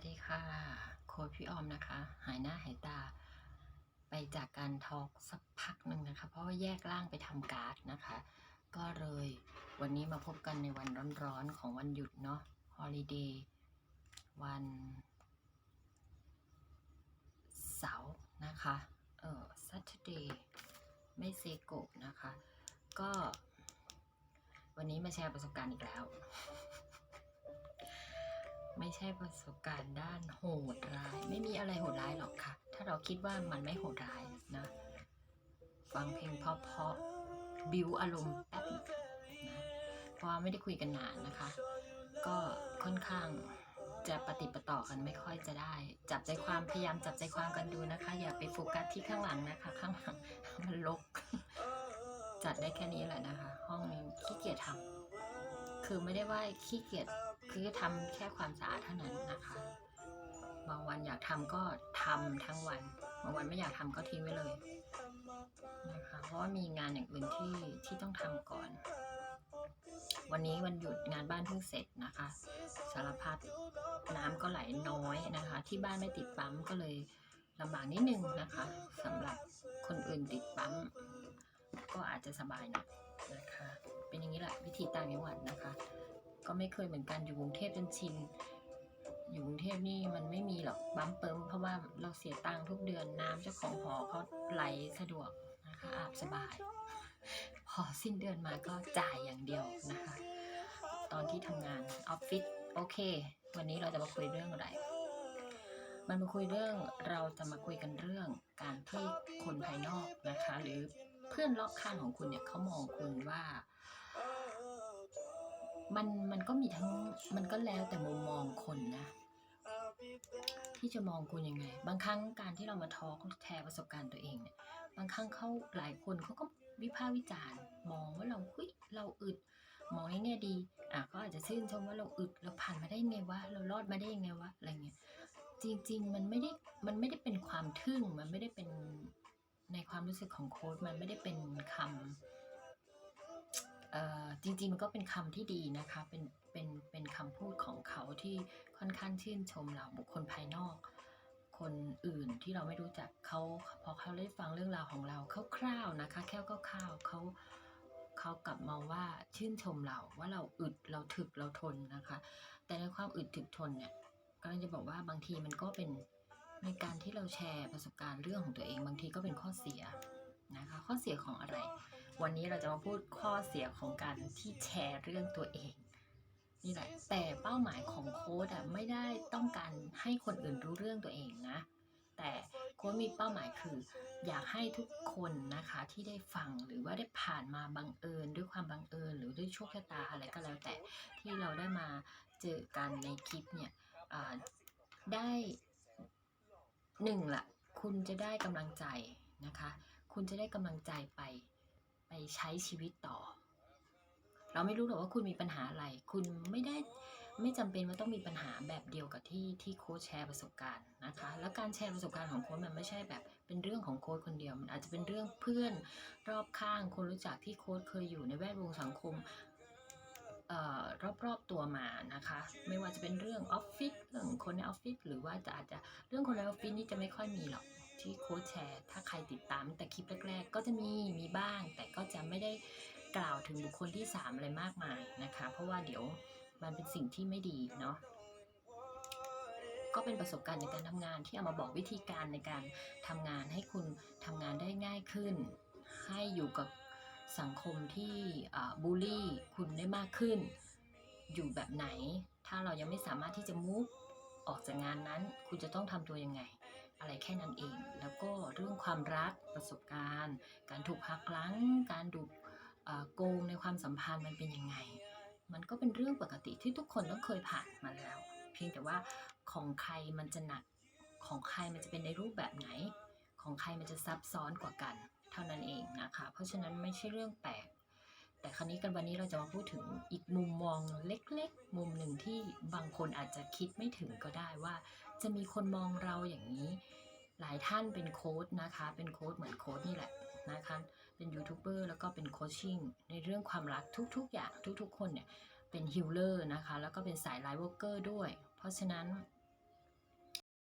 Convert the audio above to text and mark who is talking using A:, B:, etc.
A: วัสดีค่ะ โค้ชพี่ออมนะคะ หายหน้าหายตา ไปจากการทอล์กสักพักหนึ่งนะคะ เพราะว่าแยกร่างไปทำการ์ดนะคะ ก็เลยวันนี้มาพบกันในวันร้อนๆของวันหยุดเนาะฮอลิเดย์วันเสาร์นะคะ เออ Saturday ไม่เซโกนะคะ ก็วันนี้มาแชร์ประสบการณ์อีกแล้ว ไม่ใช่ประสบการณ์ด้านโหดร้าย ไม่มีอะไรโหดร้ายหรอกค่ะ ถ้าเราคิดว่ามันไม่โหดร้ายนะ ฟังเพลงเพราะๆบิวอารมณ์แป๊บนะเพราะไม่ได้คุยกันนานนะคะ ก็ค่อนข้างจะปฏิปต่อกันไม่ค่อยจะได้ จับใจความพยายามจับใจความกันดูนะคะ อย่าไปโฟกัสที่ข้างหลังนะคะ ข้างหลังมันลก จัดได้แค่นี้แหละนะคะ ห้องนี้ขี้เกียจทำคือไม่ได้ว่าขี้เกียจ คือทำแค่ความสะอาดเท่านั้นนะคะ บางวันอยากทำก็ทำทั้งวัน บางวันไม่อยากทำก็ทิ้งไว้เลยนะคะ เพราะว่ามีงานอย่างอื่นที่ที่ต้องทำก่อน วันนี้วันหยุดงานบ้านเพิ่งเสร็จนะคะ สารพัดน้ำก็ไหลน้อยนะคะ ที่บ้านไม่ติดปั๊มก็เลยลำบากนิดนึงนะคะสำหรับคนอื่นติดปั๊ม ก็อาจจะสบายหน่อยนะคะ เป็นอย่างนี้แหละวิธีต่างจังหวัดนะ ก็ไม่เคยเหมือนกันอยู่กรุงเทพจนชินอยู่กรุงเทพนี่มันไม่มีหรอกบัมเปิมเพราะว่าเราเสียตังค์ทุกเดือนน้ำเจ้าของหอเขาไหลสะดวกนะคะอาบสบาย พอสิ้นเดือนมาก็จ่ายอย่างเดียวนะคะ ตอนที่ทำงานออฟฟิศโอเค วันนี้เราจะมาคุยเรื่องอะไร มันมาคุยเรื่องเราจะมาคุยกันเรื่องการที่คนภายนอกนะคะ หรือเพื่อนรอบข้างของคุณเนี่ยเขามองคุณว่า มันมันก็มีทั้งมันก็แล้วแต่มุมมองคนนะ ที่จะมองคุณยังไง บางครั้งการที่เรามาทอล์กแชร์ประสบการณ์ตัวเองเนี่ยบางครั้งเขาหลายคนเขาก็วิพากษ์วิจารณ์ มองว่าเราเฮ้ยเราอึดมองในแง่ดีอะก็อาจจะชื่นชมว่าเราอึดเราผ่านมาได้ยังไงวะเรารอดมาได้ยังไงวะอะไรเงี้ยจริง ๆ มันไม่ได้มันไม่ได้เป็นความทึ่งมันไม่ได้เป็นในความรู้สึกของโค้ดมันไม่ได้เป็นคำเอ่อ จริงๆมันก็เป็นคำที่ดีนะคะ เป็นเป็นเป็นคำพูดของเขาที่ค่อนข้างชื่นชมเราบุคคลภายนอก คนอื่นที่เราไม่รู้จักเขาพอเขาได้ฟังเรื่องราวของเราคร่าวๆนะคะ แค่คร่าวๆเขาเขากลับมาว่าชื่นชมเราว่าเราอึดเราถึกเราทนนะคะ แต่ในความอึดถึกทนเนี่ยกำลังจะบอกว่าบางทีมันก็เป็นในการที่เราแชร์ประสบการณ์เรื่องของตัวเอง บางทีก็เป็นข้อเสีย นะคะข้อเสียของอะไร วันนี้เราจะมาพูดข้อเสียของการที่แชร์เรื่องตัวเองนี่แหละแต่เป้าหมายของโค้ดอะไม่ได้ต้องการให้คนอื่นรู้เรื่องตัวเองนะแต่โค้ดมีเป้าหมายคือ อยากให้ทุกคนนะคะที่ได้ฟังหรือว่าได้ผ่านมาบังเอิญ ด้วยความบังเอิญ หรือด้วยโชคชะตาอะไรก็แล้วแต่ที่เราได้มาเจอกันในคลิปเนี่ยได้หนึ่งละคุณจะได้กำลังใจนะคะ คุณจะได้กำลังใจไป ไปใช้ชีวิตต่อ เราไม่รู้หรอกว่าคุณมีปัญหาอะไร คุณไม่ได้ไม่จำเป็นว่าต้องมีปัญหาแบบเดียวกับที่ที่โค้ชแชร์ประสบการณ์นะคะ แล้วการแชร์ประสบการณ์ของโค้ชมันไม่ใช่แบบ เป็นเรื่องของโค้ชคนเดียว มันอาจจะเป็นเรื่องเพื่อนรอบข้างคนรู้จักที่โค้ชเคยอยู่ในแวดวงสังคมออรอบๆตัวมานะคะ ไม่ว่าจะเป็นเรื่องออฟฟิศเรื่องคนในออฟฟิศหรือว่าจะอาจจะเรื่องคนในออฟฟิศนี่จะไม่ค่อยมีหรอก ที่โค้ชแชร์ ถ้าใครติดตามแต่คลิปแรก ๆ ก็จะมีมีบ้าง แต่ก็จะไม่ได้กล่าวถึงบุคคลที่ 3 อะไรมากมายนะคะ เพราะว่าเดี๋ยวมันเป็นสิ่งที่ไม่ดีเนาะก็เป็นประสบการณ์ในการทำงานที่เอามาบอกวิธีการในการทำงานให้คุณทำงานได้ง่ายขึ้น ให้อยู่กับสังคมที่บูลลี่คุณได้มากขึ้น อยู่แบบไหน ถ้าเรายังไม่สามารถที่จะมูฟออกจากงานนั้น คุณจะต้องทำตัวยังไง อะไรแค่นั้นเอง แล้วก็เรื่องความรักประสบการณ์ การถูกหักหลัง การถูกโกงในความสัมพันธ์มันเป็นยังไง มันก็เป็นเรื่องปกติที่ทุกคนต้องเคยผ่านมาแล้ว เพียงแต่ว่าของใครมันจะหนักของใครมันจะเป็นในรูปแบบไหน ของใครมันจะซับซ้อนกว่ากัน เท่านั้นเองนะคะ เพราะฉะนั้นไม่ใช่เรื่องแปลก แต่คราวนี้กันวันนี้เราจะมาพูดถึงอีกมุมมองเล็กๆ มุมหนึ่งที่บางคนอาจจะคิดไม่ถึงก็ได้ว่า จะมีคนมองเราอย่างนี้ หลายท่านเป็นโค้ดนะคะ เป็นโค้ดเหมือนโค้ดนี่แหละนะคะ เป็นยูทูบเบอร์แล้วก็เป็นโคชชิ่งในเรื่องความรักทุกๆอย่างทุกๆคนเนี่ยเป็นฮิลเลอร์นะคะ แล้วก็เป็นสายไลฟ์วอร์เกอร์ด้วย เพราะฉะนั้น